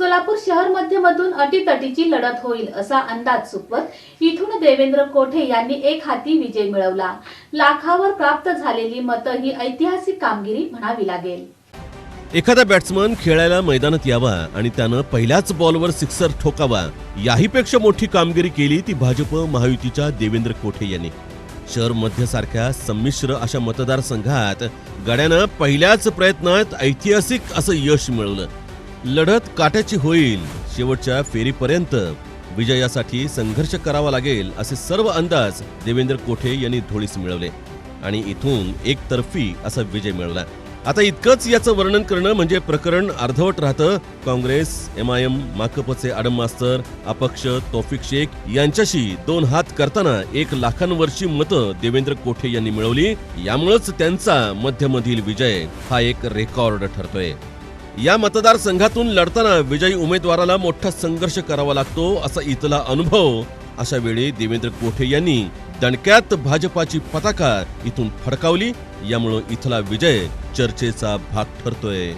सोलापूर शहर मध्यमधून अटीतटीची लढत होईल असा अंदाज चुकवत इथून देवेंद्र कोठे यांनी एक हाती विजय मिळवला. लाखावर प्राप्त झालेली मतं ही ऐतिहासिक कामगिरी म्हणावी लागेल. एखादा बॅट्समन खेळायला मैदानात यावा आणि त्यानं पहिल्याच बॉलवर सिक्सर ठोकावा याहीपेक्षा मोठी कामगिरी केली ती भाजप महायुतीच्या देवेंद्र कोठे यांनी. शहर मध्यसारख्या संमिश्र अशा मतदारसंघात गड्यानं पहिल्याच प्रयत्नात ऐतिहासिक असं यश मिळवलं. लढत काट्याची होईल. शेवटच्या फेरीपर्यंत विजयासाठी संघर्ष करावा लागेल असे सर्व अंदाज देवेंद्र कोठे यांनी धोळीस मिळवले. आणि इथून एकतर्फी असा विजय मिळवला. आता इतकंच याचं वर्णन करणं म्हणजे प्रकरण अर्धवट राहतं. काँग्रेस एम आय एम माकपचे आडम मास्तर अपक्ष तौफिक शेख यांच्याशी दोन हात करताना एक लाखांवरची मतं देवेंद्र कोठे यांनी मिळवली. यामुळेच त्यांचा मध्यमधील विजय हा एक रेकॉर्ड ठरतोय. या मतदारसंघातून लढताना विजयी उमेदवाराला मोठा संघर्ष करावा लागतो असा इथला अनुभव अशा वेळी देवेंद्र कोठे यांनी दणक्यात भाजपाची पताका इथून फडकावली यामुळं इथला विजय चर्चेचा भाग ठरतोय.